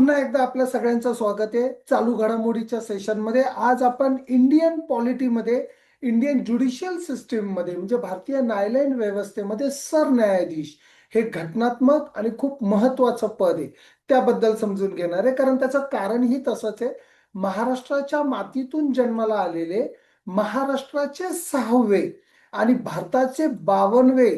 पुन्हा एकदा आपल्या सगळ्यांचं स्वागत आहे. चालू घडामोडीच्या सेशनमध्ये आज आपण इंडियन पॉलिटीमध्ये इंडियन ज्युडिशियल सिस्टीममध्ये म्हणजे भारतीय न्यायालयीन व्यवस्थेमध्ये सरन्यायाधीश. हे घटनात्मक आणि खूप महत्वाचं पद आहे. त्याबद्दल समजून घेणार आहे. कारण त्याचं कारणही तसंच आहे. महाराष्ट्राच्या मातीतून जन्माला आलेले महाराष्ट्राचे सहावे आणि भारताचे बावनवे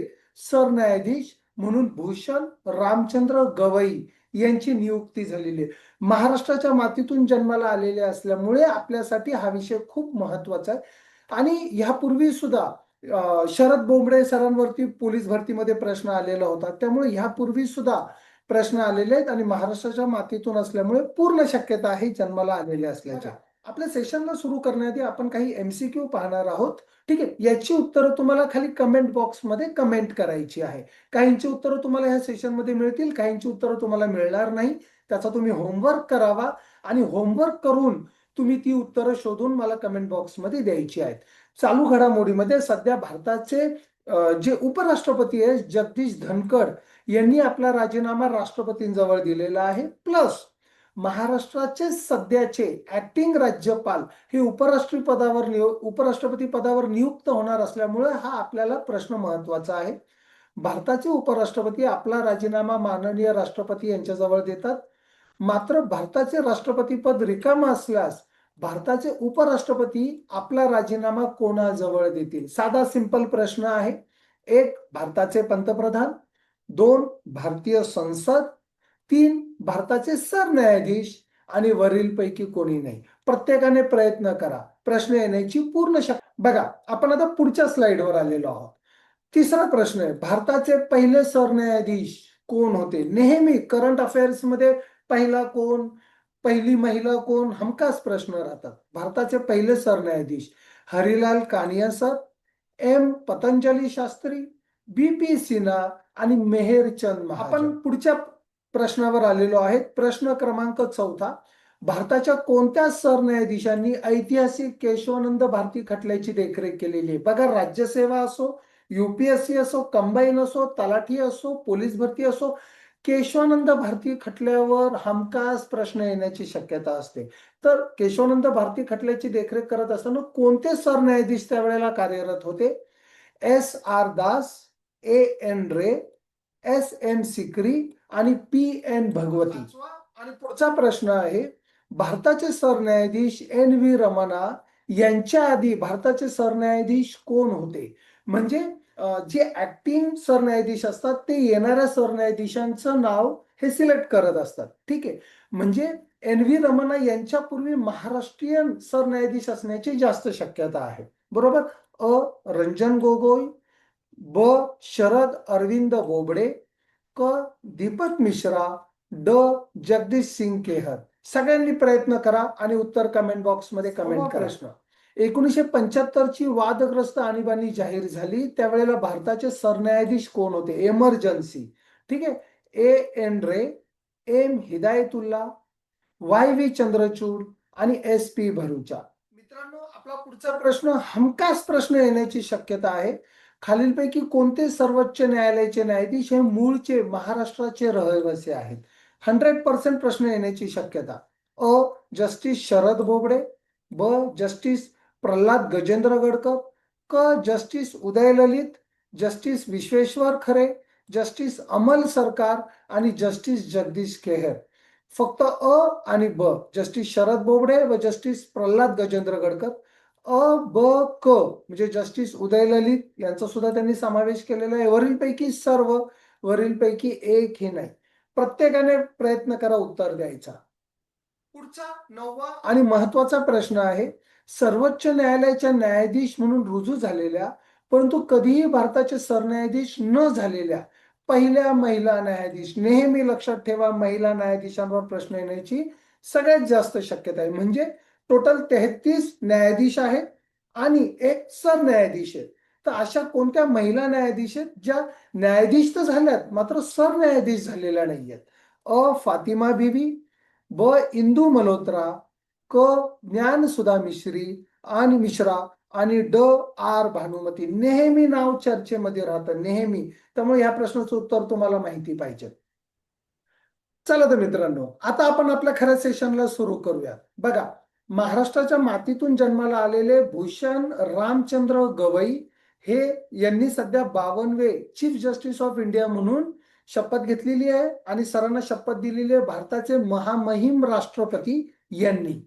सरन्यायाधीश म्हणून भूषण रामचंद्र गवई यांची नियुक्ती झालेली आहे. महाराष्ट्राच्या मातीतून जन्माला आलेले असल्यामुळे आपल्यासाठी हा विषय खूप महत्त्वाचा आहे. आणि ह्यापूर्वी सुद्धा शरद बोंबडे सरांवरती पोलीस भरतीमध्ये प्रश्न आलेला होता. त्यामुळे ह्यापूर्वी सुद्धा प्रश्न आलेले आहेत आणि महाराष्ट्राच्या मातीतून असल्यामुळे पूर्ण शक्यता आहे जन्माला आलेल्या असल्याच्या. आपल्या सेशनला सुरू करण्याआधी आपण काही एमसीक्यू पाहणार आहोत. ठीक आहे? याची उत्तरं तुम्हाला खाली कमेंट बॉक्समध्ये कमेंट करायची आहे. काहींची उत्तरं तुम्हाला ह्या सेशनमध्ये मिळतील काहींची उत्तरं तुम्हाला मिळणार नाही. त्याचा तुम्ही होमवर्क करावा आणि होमवर्क करून तुम्ही ती उत्तरं शोधून मला कमेंट बॉक्समध्ये द्यायची आहेत. चालू घडामोडीमध्ये सध्या भारताचे जे उपराष्ट्रपती आहेत जगदीश धनखड यांनी आपला राजीनामा राष्ट्रपतींजवळ दिलेला आहे. प्लस महाराष्ट्राचे सध्याचे ऍक्टिंग राज्यपाल हे उपराष्ट्रपती पदावर नियु उपराष्ट्रपती पदावर नियुक्त होणार असल्यामुळे हा आपल्याला प्रश्न महत्त्वाचा आहे. भारताचे उपराष्ट्रपती आपला राजीनामा माननीय राष्ट्रपती यांच्याजवळ देतात. मात्र भारताचे राष्ट्रपती पद रिकामा असल्यास भारताचे उपराष्ट्रपती आपला राजीनामा कोणाजवळ देतील? साधा सिंपल प्रश्न आहे. एक भारताचे पंतप्रधान. दोन भारतीय संसद. तीन भारताचे सरन्यायाधीश आणि वरीलपैकी कोणी नाही. प्रत्येकाने प्रयत्न करा. प्रश्न येण्याची पूर्ण शक बघा आपण आता पुढच्या स्लाइडवर आलेलो आहोत. तिसरा प्रश्न आहे भारताचे पहिले सरन्यायाधीश कोण होते? नेहमी करंट अफेअर्समध्ये पहिला कोण पहिली महिला कोण? हमखास प्रश्न राहतात. भारताचे पहिले सरन्यायाधीश Harilal Kania sir M. Patanjali Shastri B. P. Sinha आणि मेहेरचंद महाजन आपण पुढच्या प्रश्नावर आलेलो आहे प्रश्न क्रमांक चौथा भारताच्या कोणत्या सरन्यायाधीशांनी ऐतिहासिक केशवानंद भारती खटल्याची देखरेख केलेली आहे? बघा राज्यसेवा असो युपीएससी असो कंबाईन असो तलाठी असो पोलीस भरती असो केशवानंद भारती खटल्यावर हमखास प्रश्न येण्याची शक्यता असते. तर केशवानंद भारती खटल्याची देखरेख करत असताना कोणते सरन्यायाधीश त्यावेळेला कार्यरत होते? S R Das A N Ray S M Sikri आणि पी एन भगवती. आणि पुढचा प्रश्न आहे भारताचे सरन्यायाधीश एन व्ही रमणा यांच्या आधी भारताचे सरन्यायाधीश कोण होते? म्हणजे जे ऍक्टिंग सरन्यायाधीश असतात ते येणाऱ्या सरन्यायाधीशांचं नाव हे सिलेक्ट करत असतात. ठीक आहे? म्हणजे एन व्ही रमणा यांच्यापूर्वी महाराष्ट्रीयन सरन्यायाधीश असण्याची जास्त शक्यता आहे. बरोबर? अ रंजन गोगोई ब. शरद अरविंद बोबडे क. दीपक मिश्रा ड. जगदीश सिंग केहर. सगळ्यांनी प्रयत्न करा आणि उत्तर कमेंट बॉक्समध्ये कमेंट करा प्रश्न. एकोणीसशे पंच्याहत्तर ची वादग्रस्त आणीबाणी जाहीर झाली. त्यावेळेला भारताचे सरन्यायाधीश कोण होते? एमर्जन्सी ठीक आहे? A N Ray M Hidayatullah Y V Chandrachud आणि एस पी भरूचा. मित्रांनो आपला पुढचा प्रश्न हमखास प्रश्न येण्याची शक्यता आहे. खालीलपैकी कोणते सर्वोच्च न्यायालयाचे न्यायाधीश हे मूळचे महाराष्ट्राचे रहिवासी आहेत? हंड्रेड पर्सेंट प्रश्न येण्याची शक्यता. अ. जस्टिस शरद बोबडे. ब. जस्टिस प्रल्हाद गजेंद्र गडकर. क. Justice Uday Lalit. Justice Vishweshwar Khare. Justice Amal सरकार आणि जस्टिस जगदीश केहर फक्त अ आणि ब. जस्टिस शरद बोबडे व जस्टिस प्रल्हाद गजेंद्र गडकर. अ ब क म्हणजे जस्टिस उदय ललित यांचा सुद्धा त्यांनी समावेश केलेला आहे. वरीलपैकी सर्व वरीलपैकी एक हे नाही. प्रत्येकाने प्रयत्न करा उत्तर द्यायचा. पुढचा नववा आणि महत्त्वाचा प्रश्न आहे. सर्वोच्च न्यायालयाच्या न्यायाधीश म्हणून रुजू झालेल्या परंतु कधीही भारताचे सरन्यायाधीश न झालेल्या पहिल्या महिला न्यायाधीश. नेहमी लक्षात ठेवा महिला न्यायाधीशांवर प्रश्न येण्याची सगळ्यात जास्त शक्यता आहे. म्हणजे टोटल तेहतीस न्यायाधीश आहेत आणि एक सरन्यायाधीश आहेत. तर अशा कोणत्या महिला न्यायाधीश आहेत? ज्या न्यायाधीश तर झाल्यात मात्र सरन्यायाधीश झालेल्या नाहीयेत. अ. फातिमा बीबी ब. इंदू मल्होत्रा क. ज्ञानसुधा मिश्री आणि मिश्रा आणि ड. आर. भानुमती नेहमी नाव चर्चेमध्ये राहतं नेहमी. त्यामुळे या प्रश्नाचं उत्तर तुम्हाला माहिती पाहिजे. चला तर मित्रांनो आता आपण आपल्या खऱ्या सेशनला सुरू करूया. बघा महाराष्ट्राच्या मातीतून जन्माला आलेले भूषण रामचंद्र गवई हे यांनी सध्या बावनवे चीफ जस्टिस ऑफ इंडिया म्हणून शपथ घेतलेली आहे आणि सरांना शपथ दिलेली आहे भारताचे महामहिम राष्ट्रपती यांनी.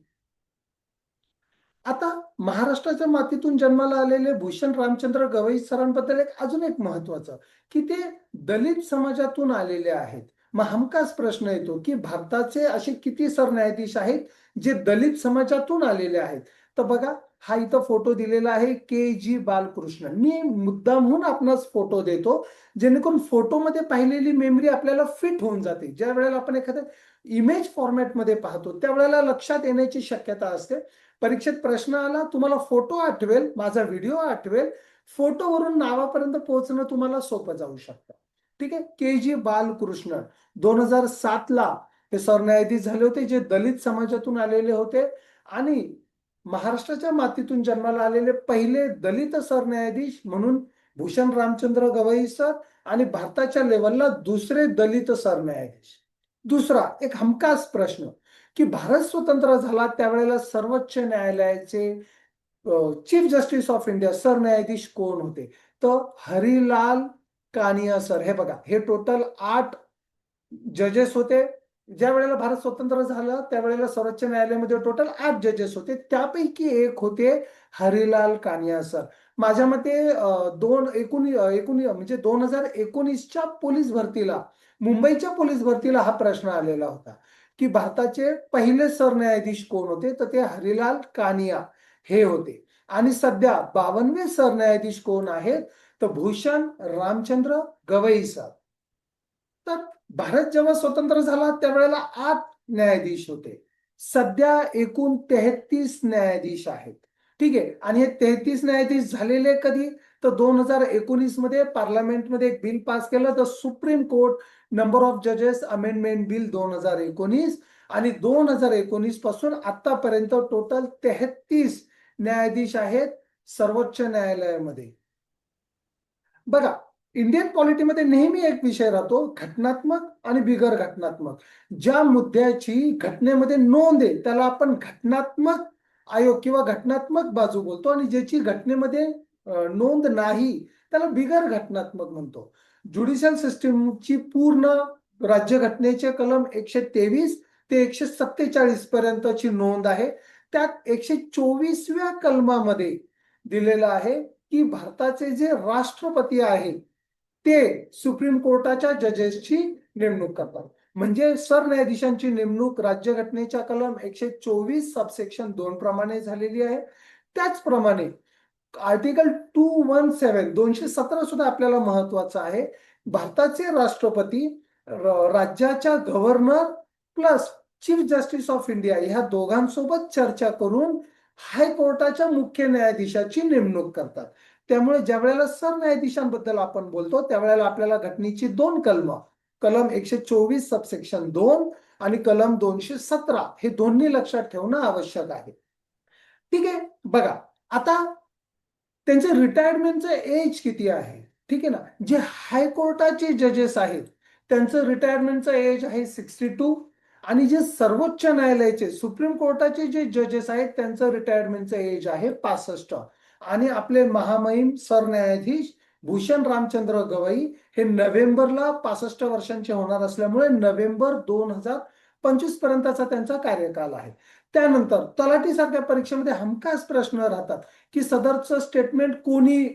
आता महाराष्ट्राच्या मातीतून जन्माला आलेले भूषण रामचंद्र गवई सरांबद्दल एक अजून एक महत्वाचं की ते दलित समाजातून आलेले आहेत. मग हमकाच प्रश्न येतो की भारताचे असे किती सरन्यायाधीश आहेत जे दलित समाजातून आलेले आहेत? तर बघा हा इथं फोटो दिलेला आहे के जी बालकृष्ण. मी मुद्दामहून आपणास फोटो देतो जेणेकरून फोटोमध्ये पाहिलेली मेमरी आपल्याला फिट होऊन जाते. ज्या वेळेला आपण एखाद्या इमेज फॉर्मॅटमध्ये पाहतो त्यावेळेला लक्षात येण्याची शक्यता असते. परीक्षेत प्रश्न आला तुम्हाला फोटो आठवेल माझा व्हिडिओ आठवेल फोटोवरून नावापर्यंत पोहोचणं तुम्हाला सोपं जाऊ शकतं. ठीक आहे? के जी बालकृष्ण. दोन हजार सातला हे सरन्यायाधीश झाले होते जे दलित समाजातून आलेले होते आणि महाराष्ट्राच्या मातीतून जन्माला आलेले पहिले दलित सरन्यायाधीश म्हणून भूषण रामचंद्र गवई सर आणि भारताच्या लेवलला दुसरे दलित सरन्यायाधीश. दुसरा एक हमखास प्रश्न की भारत स्वतंत्र झाला त्यावेळेला सर्वोच्च न्यायालयाचे चीफ जस्टिस ऑफ इंडिया सरन्यायाधीश कोण होते? तर हरिलाल कानिया सर हे बघा हे टोटल आठ जजेस होते. ज्या वेळेला भारत स्वतंत्र झालं त्यावेळेला सर्वोच्च न्यायालयामध्ये टोटल आठ जजेस होते. त्यापैकी एक होते हरिलाल कानिया सर माझ्या मते दोन एकूण एकूण म्हणजे दोन हजार एकोणीसच्या पोलीस भरतीला मुंबईच्या पोलीस भरतीला हा प्रश्न आलेला होता. की भारताचे पहिले सरन्यायाधीश कोण होते? तर ते हरिलाल कानिया हे होते. आणि सध्या बावनवे सरन्यायाधीश कोण आहेत? तर भूषण रामचंद्र गवई सर तर भारत जेव्हा स्वतंत्र झाला त्यावेळेला आठ न्यायाधीश होते. सध्या एकूण तेहतीस न्यायाधीश आहेत. ठीक आहे? आणि हे तेहतीस न्यायाधीश झालेले कधी? तर दोन हजार एकोणीसमध्ये पार्लमेंटमध्ये एक बिल पास केलं तर सुप्रीम कोर्ट नंबर ऑफ जजेस अमेंडमेंट बिल दोन हजार एकोणीस आणि दोन हजार एकोणीसपासून आतापर्यंत टोटल तेहतीस न्यायाधीश आहेत सर्वोच्च न्यायालयामध्ये. बघा इंडियन पॉलिटीमध्ये नेहमी एक विषय राहतो घटनात्मक आणि बिगर घटनात्मक. ज्या मुद्द्याची घटनेमध्ये नोंद आहे त्याला आपण घटनात्मक आयोग किंवा घटनात्मक बाजू बोलतो आणि ज्याची घटनेमध्ये नोंद नाही त्याला बिगर घटनात्मक म्हणतो. ज्युडिशियल सिस्टीमची पूर्ण राज्यघटनेचे कलम एकशे तेवीस ते एकशे सत्तेचाळीस पर्यंतची नोंद आहे. त्यात एकशे चोवीसव्या कलमामध्ये दिलेलं आहे की भारताचे जे राष्ट्रपती आहेत ते सुप्रीम कोर्टाच्या जजेसची नेमणूक करतात. म्हणजे सरन्यायाधीशांची नेमणूक राज्यघटनेच्या कलम एकशे चोवीस सबसेक्शन दोन प्रमाणे झालेली आहे. त्याचप्रमाणे आर्टिकल टू वन सेवन दोनशे सतरा सुद्धा आपल्याला महत्वाचं आहे. भारताचे राष्ट्रपती राज्याच्या governor plus chief justice of India ह्या दोघांसोबत चर्चा करून हायकोर्टाच्या मुख्य न्यायाधीशाची नेमणूक करतात. त्यामुळे ज्या वेळेला सरन्यायाधीशांबद्दल आपण बोलतो त्यावेळेला आपल्याला घटनेची दोन कलम कलम एकशे चोवीस सबसेक्शन दोन आणि कलम दोनशे सतरा हे दोन्ही लक्षात ठेवणं आवश्यक आहे. ठीक आहे? बघा आता त्यांचं रिटायरमेंटचं एज किती आहे? ठीक आहे ना? जे हायकोर्टाचे जजेस आहेत त्यांचं रिटायरमेंटचं एज आहे सिक्स्टी टू आणि जे सर्वोच्च न्यायालयाचे सुप्रीम कोर्टाचे जे जजेस आहेत त्यांचं रिटायरमेंटचं एज आहे पासष्ट. आणि आपले महामहिम सरन्यायाधीश भूषण रामचंद्र गवई हे नोव्हेंबरला पासष्ट वर्षांचे होणार असल्यामुळे नोव्हेंबर दोन हजार पंचवीस पर्यंतचा त्यांचा कार्यकाल आहे. त्यानंतर तलाठीसारख्या परीक्षेमध्ये हमखास प्रश्न राहतात की सदरचं स्टेटमेंट कोणी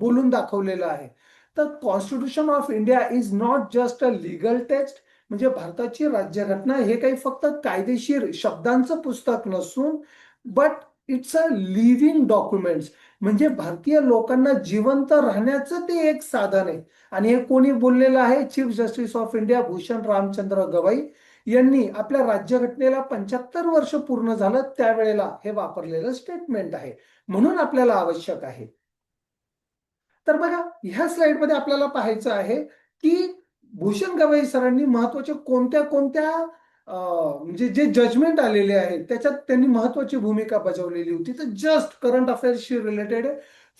बोलून दाखवलेलं आहे? तर constitution of India is not just a legal text म्हणजे भारताची राज्यघटना हे काही फक्त कायदेशीर शब्दांचं पुस्तक नसून but it's a living documents म्हणजे भारतीय लोकांना जिवंत राहण्याचं ते एक साधन आहे. आणि हे कोणी बोललेलं आहे? Chief justice of India Bhushan Ramchandra Gavai यांनी आपल्या राज्यघटनेला पंच्याहत्तर वर्ष पूर्ण झालं त्यावेळेला हे वापरलेलं स्टेटमेंट आहे. म्हणून आपल्याला आवश्यक आहे. तर बघा ह्या स्लाइडमध्ये आपल्याला पाहायचं आहे की भूषण गवई सरांनी महत्त्वाच्या कोणत्या कोणत्या म्हणजे जे जजमेंट आलेले आहेत त्याच्यात त्यांनी महत्वाची भूमिका बजावलेली होती. तर जस्ट करंट अफेअर्सशी रिलेटेड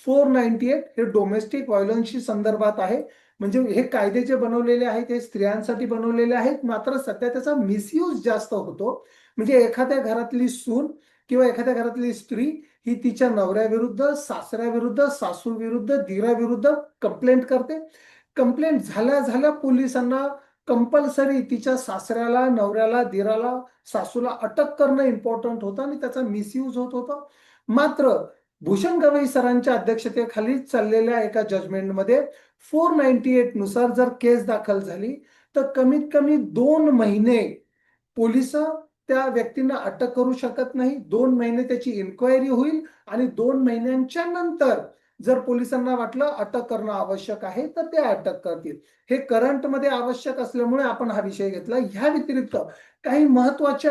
फोर नाईन्टी एट हे डोमेस्टिक व्हायलन्सशी संदर्भात आहे. म्हणजे हे कायदे जे बनवलेले आहेत हे स्त्रियांसाठी बनवलेले आहेत. मात्र सध्या त्याचा मिसयूज जास्त होतो. म्हणजे एखाद्या घरातली सून किंवा एखाद्या घरातली स्त्री ही तिच्या नवऱ्याविरुद्ध सासऱ्याविरुद्ध सासू विरुद्ध धीराविरुद्ध कंप्लेंट करते. कंप्लेंट झाल्या झाल्या पोलिसांना कंपल्सरी तिच्या सासऱ्याला नवऱ्याला दिराला सासूला अटक करणं इम्पॉर्टंट होतं आणि त्याचा मिसयूज होत होता. मात्र भूषण गवई सरांच्या अध्यक्षतेखाली चाललेल्या एका जजमेंटमध्ये फोर नाईन्टी एटनुसार जर केस दाखल झाली तर कमीत कमी दोन महिने पोलीस त्या व्यक्तींना अटक करू शकत नाही. दोन महिने त्याची इन्क्वायरी होईल आणि दोन महिन्यांच्या नंतर जर पोलिसांना वाटलं अटक करणं आवश्यक आहे तर ते अटक करतील. हे करंटमध्ये आवश्यक असल्यामुळे आपण हा विषय घेतला. ह्या व्यतिरिक्त काही महत्त्वाचे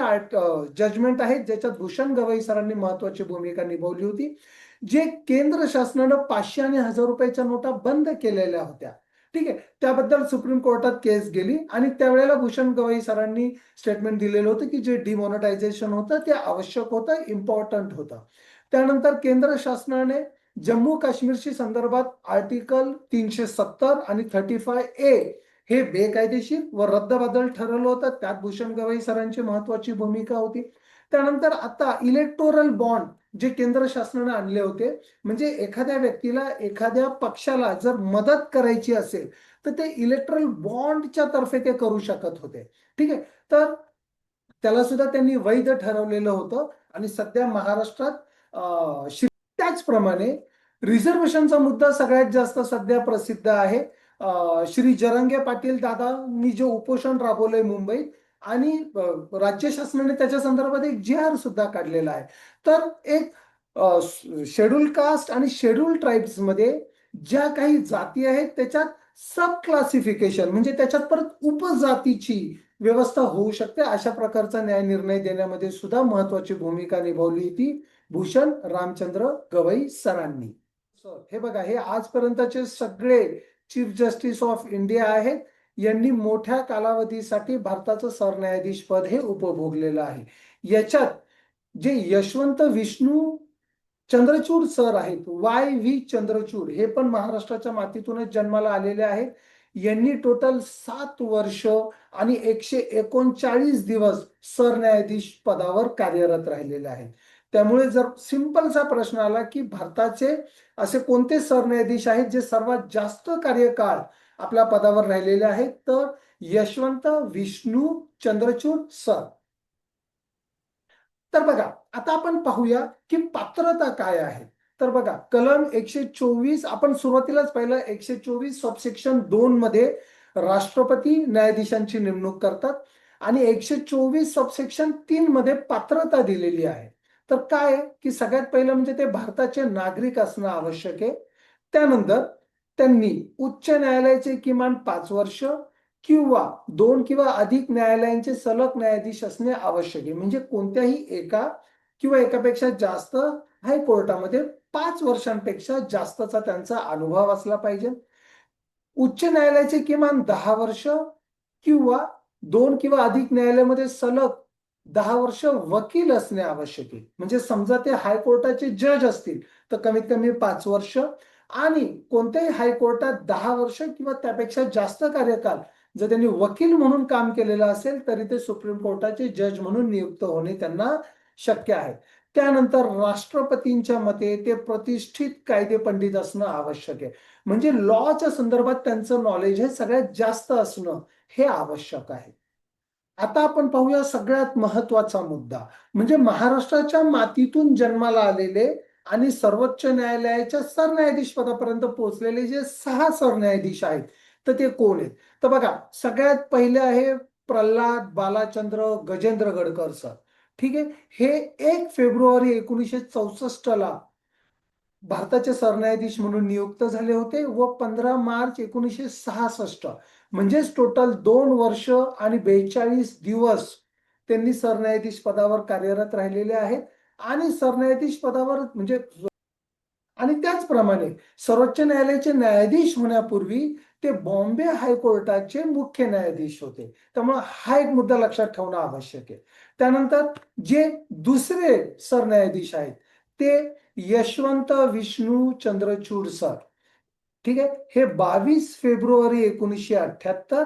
जजमेंट आहेत ज्याच्यात भूषण गवई सरांनी महत्वाची भूमिका निभावली होती जे केंद्र शासनानं पाचशे आणि हजार रुपयाच्या नोटा बंद केलेल्या होत्या. ठीक आहे? त्याबद्दल सुप्रीम कोर्टात केस गेली आणि त्यावेळेला भूषण गवई सरांनी स्टेटमेंट दिलेलं होतं की जे डिमॉनिटायझेशन होतं ते आवश्यक होतं इम्पॉर्टंट होतं. त्यानंतर केंद्र शासनाने जम्मू काश्मीरशी संदर्भात आर्टिकल तीनशे सत्तर आणि थर्टी फाय ए हे बेकायदेशीर व रद्दबदल ठरवलं होतं. त्यात भूषण गवई सरांची महत्वाची भूमिका होती. त्यानंतर आता इलेक्टोरल बॉन्ड जे केंद्र शासनाने आणले होते म्हणजे एखाद्या व्यक्तीला एखाद्या पक्षाला जर मदत करायची असेल तर ते इलेक्ट्रल बॉन्डच्या तर्फे ते करू शकत होते. ठीक आहे? तर त्याला सुद्धा त्यांनी वैध ठरवलेलं होतं. आणि सध्या महाराष्ट्रात श्री त्याचप्रमाणे रिझर्वेशनचा मुद्दा सगळ्यात जास्त सध्या प्रसिद्ध आहे. श्री जरंगे पाटील दादांनी जे उपोषण राबवलंय मुंबईत आणि राज्य शासनाने त्याच्या संदर्भात एक जी आर सुद्धा काढलेला आहे. तर एक शेड्यूल कास्ट आणि शेड्यूल ट्राईब्समध्ये ज्या काही जाती आहेत त्याच्यात सब क्लासिफिकेशन म्हणजे त्याच्यात परत उपजातीची व्यवस्था होऊ शकते. अशा प्रकारचा न्याय निर्णय देण्यामध्ये सुद्धा महत्वाची भूमिका निभावली होती भूषण रामचंद्र गवई सरांनी. हे बघा हे आजपर्यंतचे सगळे चीफ जस्टिस ऑफ इंडिया आहेत. यांनी मोठ्या कालावधीसाठी भारताचं सरन्यायाधीश पद हे उपभोगलेलं आहे. याच्यात जे यशवंत विष्णू चंद्रचूड सर आहेत वाय व्ही चंद्रचूड हे पण महाराष्ट्राच्या मातीतूनच जन्माला आलेले आहेत. यांनी टोटल सात वर्ष आणि एकशे एकोणचाळीस दिवस सरन्यायाधीश पदावर कार्यरत राहिलेले आहेत. त्यामुळे जर सिंपलचा प्रश्न आला की भारताचे असे कोणते सरन्यायाधीश आहेत जे सर्वात जास्त कार्यकाळ आपल्या पदावर राहिलेले आहेत? तर यशवंत विष्णू चंद्रचूड सर. तर बघा आता आपण पाहूया की पात्रता काय आहे. तर बघा कलम एकशे चोवीस आपण सुरुवातीलाच पाहिलं एकशे चोवीस सबसेक्शन दोन मध्ये राष्ट्रपती न्यायाधीशांची नेमणूक करतात आणि एकशे चोवीस सबसेक्शन तीन मध्ये पात्रता दिलेली आहे. तर काय की सगळ्यात पहिलं म्हणजे ते भारताचे नागरिक असणं आवश्यक आहे. त्यानंतर त्यांनी उच्च न्यायालयाचे किमान पाच वर्ष किंवा दोन किंवा अधिक न्यायालयांचे सलग न्यायाधीश असणे आवश्यक आहे. म्हणजे कोणत्याही एका किंवा एकापेक्षा जास्त हायकोर्टामध्ये पाच वर्षांपेक्षा जास्तचा त्यांचा अनुभव असला पाहिजे. उच्च न्यायालयाचे किमान दहा वर्ष किंवा दोन किंवा अधिक न्यायालयामध्ये सलग दहा वर्ष वकील असणे आवश्यक आहे. म्हणजे समजा ते हायकोर्टाचे जज असतील तर कमीत कमी पाच वर्ष. आणि कोणत्याही हायकोर्टात दहा वर्ष किंवा त्यापेक्षा जास्त कार्यकाल जर त्यांनी वकील म्हणून काम केलेलं असेल तरी ते सुप्रीम कोर्टाचे जज म्हणून नियुक्त होणे त्यांना शक्य आहे. त्यानंतर राष्ट्रपतींच्या मते ते प्रतिष्ठित कायदे पंडित असणं आवश्यक आहे. म्हणजे लॉच्या संदर्भात त्यांचं नॉलेज हे सगळ्यात जास्त असणं हे आवश्यक आहे. आता आपण पाहूया सगळ्यात महत्त्वाचा मुद्दा. म्हणजे महाराष्ट्राच्या मातीतून जन्माला आलेले आणि सर्वोच्च न्यायालयाच्या सरन्यायाधीश पदापर्यंत पोहोचलेले जे सहा सरन्यायाधीश आहेत तर ते कोण आहेत? तर बघा सगळ्यात पहिले आहे प्रल्हाद बालाचंद्र गजेंद्र गडकर सर ठीक आहे? हे एक फेब्रुवारी एकोणीसशे चौसष्टला भारताचे सरन्यायाधीश म्हणून नियुक्त झाले होते व पंधरा मार्च एकोणीसशे सहासष्ट म्हणजेच टोटल दोन वर्ष आणि बेचाळीस दिवस त्यांनी सरन्यायाधीश पदावर कार्यरत राहिलेले आहेत. आणि सरन्यायाधीश पदावर म्हणजे आणि त्याचप्रमाणे सर्वोच्च न्यायालयाचे न्यायाधीश होण्यापूर्वी ते बॉम्बे हायकोर्टाचे मुख्य न्यायाधीश होते. त्यामुळे हा एक मुद्दा लक्षात ठेवणं आवश्यक आहे. त्यानंतर जे दुसरे सरन्यायाधीश आहेत ते यशवंत विष्णू चंद्रचूड सर. ठीक आहे? हे बावीस फेब्रुवारी एकोणीसशे अठ्याहत्तर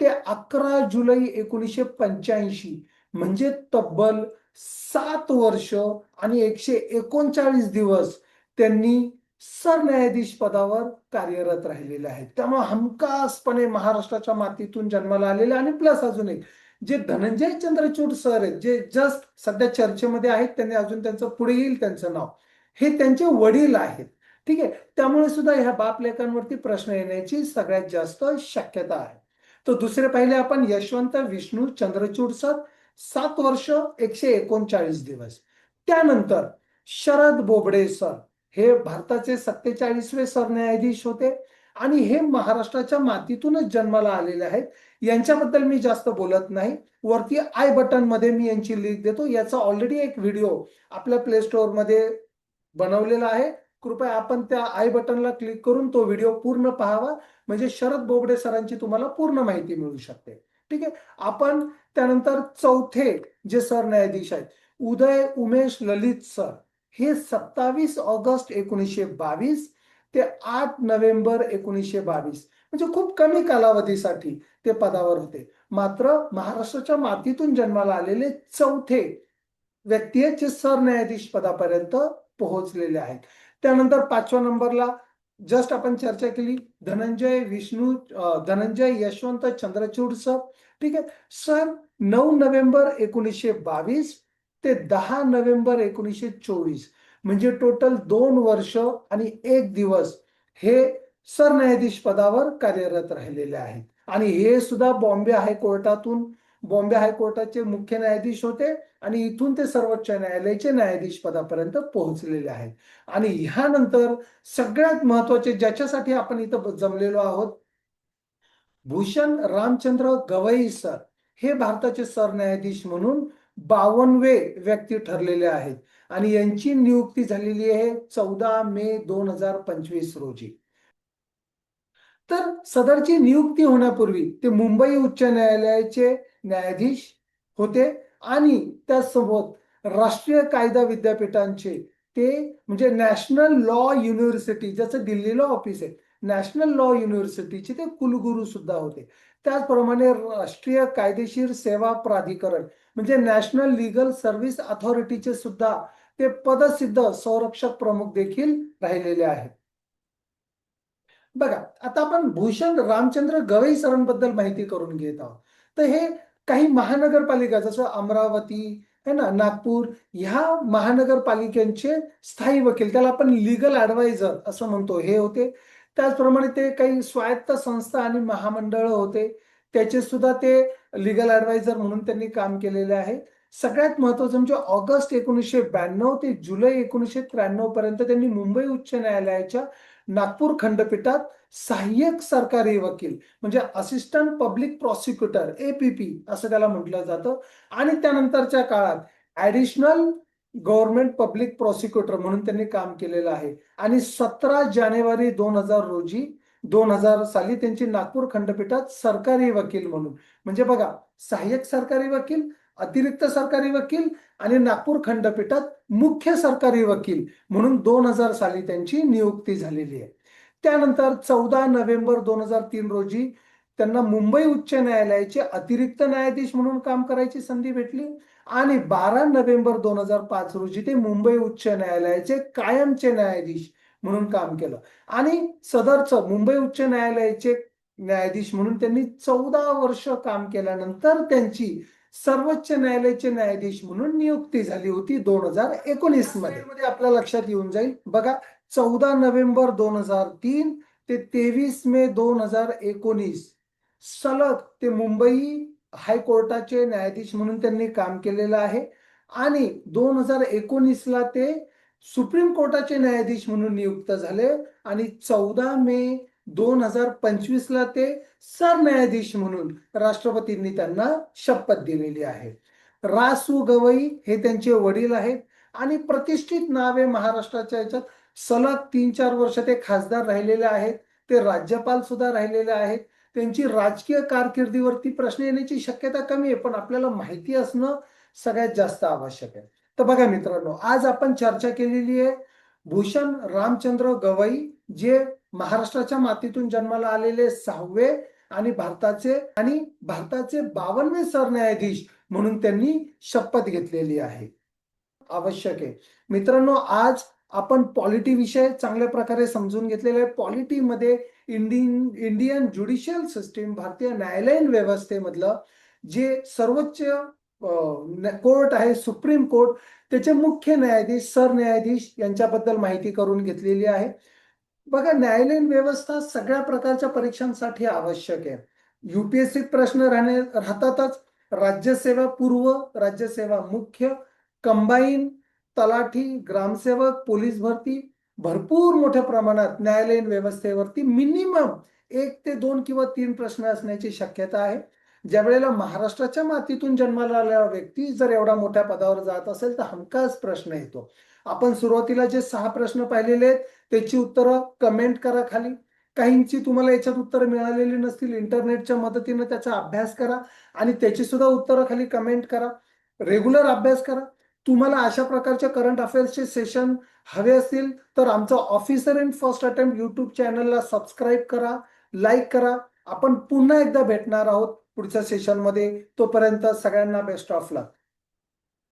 ते अकरा जुलै एकोणीसशे पंच्याऐंशी म्हणजे तब्बल सात वर्ष आणि एकशे एकोणचाळीस दिवस त्यांनी सरन्यायाधीश पदावर कार्यरत राहिलेले आहेत. त्यामुळे हमखासपणे महाराष्ट्राच्या मातीतून जन्माला आलेले आणि प्लस अजून एक जे धनंजय चंद्रचूड सर आहेत जे जस्ट सध्या चर्चेमध्ये आहेत त्यांनी अजून त्यांचं पुढे येईल त्यांचं नाव. हे त्यांचे वडील आहेत. ठीक आहे? त्यामुळे सुद्धा ह्या बाप लेखांवरती प्रश्न येण्याची सगळ्यात जास्त शक्यता आहे. तर दुसरे पाहिले आपण यशवंत विष्णू चंद्रचूड सर सात वर्ष एकशे एकोणचाळीस दिवस. त्यानंतर शरद बोबडे सर हे भारताचे सत्तेचाळीसवे सरन्यायाधीश होते. आणि हे महाराष्ट्राच्या मातीतूनच जन्माला आलेले आहेत. यांच्याबद्दल मी जास्त बोलत नाही. वरती आय बटनमध्ये मी यांची लिंक देतो. याचा ऑलरेडी एक व्हिडिओ आपल्या प्ले स्टोअरमध्ये बनवलेला आहे. कृपया आपण त्या आय बटनला क्लिक करून तो व्हिडिओ पूर्ण पाहावा. म्हणजे शरद बोबडे सरांची तुम्हाला पूर्ण माहिती मिळू शकते. ठीक आहे? आपण त्यानंतर चौथे जे सरन्यायाधीश आहेत. उदय उमेश ललित सर. हे सत्तावीस ऑगस्ट एकोणीसशे बावीस ते आठ नोव्हेंबर एकोणीसशे बावीस. म्हणजे खूप कमी कालावधीसाठी ते पदावर होते. मात्र महाराष्ट्राच्या मातीतून जन्माला आलेले चौथे व्यक्ती जे सरन्यायाधीश पदापर्यंत पोहोचलेले आहेत. त्यानंतर पाचव्या नंबरला जस्ट आपण चर्चा केली धनंजय विष्णू धनंजय यशवंत चंद्रचूड सर. ठीक आहे. सन नऊ नोव्हेंबर एकोणीसशे बावीस ते दहा नोव्हेंबर एकोणीसशे चोवीस म्हणजे टोटल दोन वर्ष आणि एक दिवस हे सरन्यायाधीश पदावर कार्यरत राहिलेले आहेत. आणि हे सुद्धा बॉम्बे हायकोर्टातून बॉम्बे हायकोर्टाचे मुख्य न्यायाधीश होते आणि इथून ते सर्वोच्च न्यायालयाचे न्यायाधीश पदापर्यंत पोहोचलेले आहेत. आणि ह्यानंतर सगळ्यात महत्त्वाचे ज्याच्यासाठी आपण इथं जमलेलो आहोत भूषण रामचंद्र गवई सर. हे भारताचे सरन्यायाधीश म्हणून बावनवे व्यक्ती ठरलेले आहेत. आणि यांची नियुक्ती झालेली आहे चौदा मे दोन हजार पंचवीस रोजी. तर सदरची नियुक्ती होण्यापूर्वी ते मुंबई उच्च न्यायालयाचे न्यायाधीश होते आणि त्यासोबत राष्ट्रीय कायदा विद्यापीठांचे ते म्हणजे नॅशनल लॉ युनिव्हर्सिटी ज्याचं दिल्लीला ऑफिस आहे नॅशनल लॉ युनिव्हर्सिटीचे ते कुलगुरू सुद्धा होते. त्याचप्रमाणे राष्ट्रीय कायदेशीर सेवा प्राधिकरण म्हणजे नॅशनल लीगल सर्व्हिस अथॉरिटीचे सुद्धा ते पदसिद्ध संरक्षक प्रमुख देखील राहिलेले आहेत. बघा आता आपण भूषण रामचंद्र गवई सरांबद्दल माहिती करून घेत आहोत. तर हे काही महानगरपालिका जसं अमरावती है ना नागपूर ह्या महानगरपालिकांचे स्थायी वकील त्याला आपण लिगल ॲडवायझर असं म्हणतो. हे होते. त्याचप्रमाणे ते काही स्वायत्त संस्था आणि महामंडळ होते. त्याचे सुद्धा ते लिगल ॲडवायझर म्हणून त्यांनी काम केलेले आहे. सगळ्यात महत्वाचं म्हणजे ऑगस्ट एकोणीसशे ब्याण्णव ते जुलै एकोणीसशे त्र्याण्णव पर्यंत त्यांनी मुंबई उच्च न्यायालयाच्या नागपूर खंडपीठात सहाय्यक सरकारी वकील म्हणजे असिस्टंट पब्लिक प्रॉसिक्युटर एपीपी असं त्याला म्हटलं जातं. आणि त्यानंतरच्या काळात ऍडिशनल गव्हर्नमेंट पब्लिक प्रॉसिक्युटर म्हणून त्यांनी काम केलेलं आहे. आणि सतरा जानेवारी दोन हजार रोजी दोन हजार साली त्यांची नागपूर खंडपीठात सरकारी वकील म्हणून. म्हणजे बघा सहाय्यक सरकारी वकील अतिरिक्त सरकारी वकील आणि नागपूर खंडपीठात मुख्य सरकारी वकील म्हणून दोन हजार साली त्यांची नियुक्ती झालेली आहे. त्यानंतर चौदा नोव्हेंबर दोन हजार तीन रोजी त्यांना मुंबई उच्च न्यायालयाचे अतिरिक्त न्यायाधीश म्हणून काम करायची संधी भेटली आणि बारा नोव्हेंबर दोन हजार पाच रोजी ते मुंबई उच्च न्यायालयाचे कायमचे न्यायाधीश म्हणून काम केलं. आणि सदरचं मुंबई उच्च न्यायालयाचे न्यायाधीश म्हणून त्यांनी चौदा वर्ष काम केल्यानंतर त्यांची सर्वोच्च न्यायालयाचे न्यायाधीश म्हणून नियुक्ती झाली होती दोन हजार एकोणीसमध्ये. आपल्या लक्षात येऊन जाईल. बघा चौदा नोव्हेंबर दोन हजार तीन ते तेवीस मे दोन हजार एकोणीस सलग ते मुंबई हायकोर्टाचे न्यायाधीश म्हणून त्यांनी काम केलेलं आहे. आणि दोन हजार एकोणीसला ते सुप्रीम कोर्टाचे न्यायाधीश म्हणून नियुक्त झाले आणि चौदा मे दोन हजार पंचवीस ला ते सरन्यायाधीश म्हणून राष्ट्रपतींनी त्यांना शपथ दिलेली आहे. रासू गवई हे त्यांचे वडील आहेत आणि प्रतिष्ठित नावे महाराष्ट्राच्या याच्यात सलग तीन चार वर्ष ते खासदार राहिलेले आहेत ते राज्यपाल सुद्धा राहिलेले आहेत. त्यांची राजकीय कारकिर्दीवरती प्रश्न येण्याची शक्यता कमी आहे पण आपल्याला माहिती असणं सगळ्यात जास्त आवश्यक आहे. तर बघा मित्रांनो आज आपण चर्चा केलेली आहे भूषण रामचंद्र गवई जे महाराष्ट्राच्या मातीतून जन्माला आलेले सहावे आणि भारताचे आणि भारताचे बावनवे सरन्यायाधीश म्हणून त्यांनी शपथ घेतलेली आहे. आवश्यक आहे. मित्रांनो आज आपण पॉलिटी विषय चांगल्या प्रकारे समजून घेतलेला आहे. पॉलिटीमध्ये इंडियन इंडियन ज्युडिशियल सिस्टीम भारतीय न्यायालयीन व्यवस्थेमधलं जे सर्वोच्च कोर्ट आहे सुप्रीम कोर्ट. त्याचे मुख्य न्यायाधीश सरन्यायाधीश यांच्याबद्दल माहिती करून घेतलेली आहे. बघा न्यायालयीन व्यवस्था सगळ्या प्रकारच्या परीक्षांसाठी आवश्यक आहे. युपीएससीत प्रश्न राहणे राहतातच. राज्यसेवा पूर्व राज्यसेवा मुख्य कंबाईन तलाठी ग्रामसेवक पोलीस भरती. भरपूर मोठ्या प्रमाणात न्यायालयीन व्यवस्थेवरती मिनिमम एक ते दोन किंवा तीन प्रश्न असण्याची शक्यता आहे. ज्या वेळेला महाराष्ट्राच्या मातीतून जन्माला आलेला व्यक्ती जर एवढा मोठ्या पदावर जात असेल तर हमकाच प्रश्न येतो. आपण सुरुवातीला जे सहा प्रश्न पाहिलेले आहेत त्याची उत्तरं कमेंट करा खाली. काहींची तुम्हाला याच्यात उत्तरं मिळालेली नसतील इंटरनेटच्या मदतीने त्याचा अभ्यास करा आणि त्याची सुद्धा उत्तरं खाली कमेंट करा. रेग्युलर अभ्यास करा. तुम्हाला अशा प्रकारच्या करंट अफेअर्सचे सेशन हवे असतील तर आमचं officer in first attempt YouTube चॅनलला सबस्क्राईब करा लाईक करा. आपण पुन्हा एकदा भेटणार आहोत. पुढच्या सेशनमध्ये तोपर्यंत सगळ्यांना बेस्ट ऑफ लक